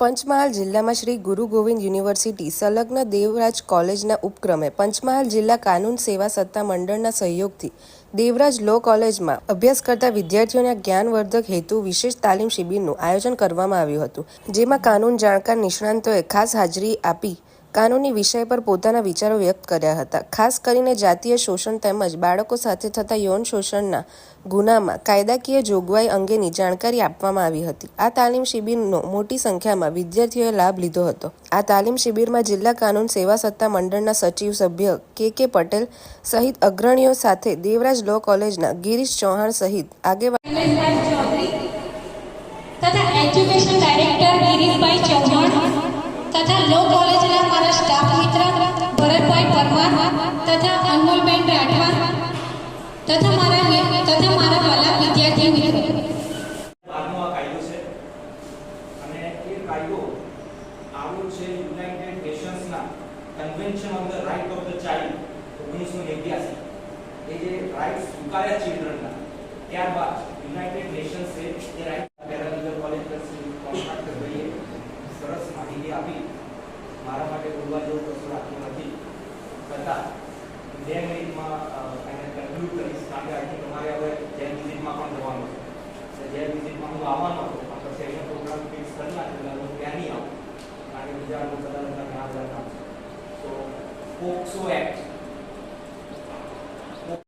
પંચમહાલ જિલ્લામાં શ્રી ગુરુ ગોવિંદ યુનિવર્સિટી સંલગ્ન દેવરાજ કોલેજના ઉપક્રમે પંચમહાલ જિલ્લા કાનૂન સેવા સત્તા મંડળના સહયોગથી દેવરાજ લો કોલેજમાં અભ્યાસ કરતા વિદ્યાર્થીઓના જ્ઞાનવર્ધક હેતુ વિશેષ તાલીમ શિબિરનું આયોજન કરવામાં આવ્યું હતું, જેમાં કાનૂન જાણકાર નિષ્ણાંતોએ ખાસ હાજરી આપી કાનૂની વિષય પર પોતાના વિચારો વ્યક્ત કર્યા હતા. ખાસ કરીને જાતીય શોષણ તેમજ બાળકો સાથે થતા યૌન શોષણના ગુનામાં કાયદાકીય જોગવાઈ અંગેની જાણકારી આપવામાં આવી હતી. આ તાલીમ શિબિરનો મોટી સંખ્યામાં વિદ્યાર્થીઓએ લાભ લીધો હતો. આ તાલીમ શિબિરમાં જિલ્લા કાનૂન સેવા સત્તા મંડળના સચિવ સભ્ય કે કે પટેલ સહિત અગ્રણીઓ સાથે દેવરાજ લો કોલેજના ગિરીશ ચૌહાણ સહિત આગેવાન તથા એજ્યુકેશન ડાયરેક્ટર ગિરીશભાઈ ચૌહાણ તથા લો કોલેજના મારા સ્ટાફ મિત્ર, ભરતભાઈ પરમાર તથા અનમોલબેન રાઠવા તથા મારા તથા મારા વાલા વિદ્યાર્થી મિત્રો. Convention on the right of the child ઓગણીસો નેવ્યાસી એ જે રાઇટ સ્વીકાર્યા ચિલ્ડ્રનના ત્યારબાદ યુનાઇટેડ નેશન્સે એ રાઇટ પેરાલીગલ કોલેજ કોન્ટ્રાક્ટ કરીએ. સરસ માહિતી આપી. મારા માટે બોલવા જેવું કશું રાખ્યું નથી. છતાં બે મિનિટમાં એને કન્ક્લુડ કરીશ. કારણ કે આજથી તમારે હવે જેલ વિઝિટમાં પણ જવાનું છે. જેલ વિઝિટમાં હું આવવાનો હતો પણ પછી એનો પ્રોગ્રામ ફિક્સ કરી નાખ્યો એટલે હું ત્યાં નહીં આવું. કારણ કે બીજા લોકો કદાચ ઘણા બધા કામ છે. તો પોક્સો એક્ટ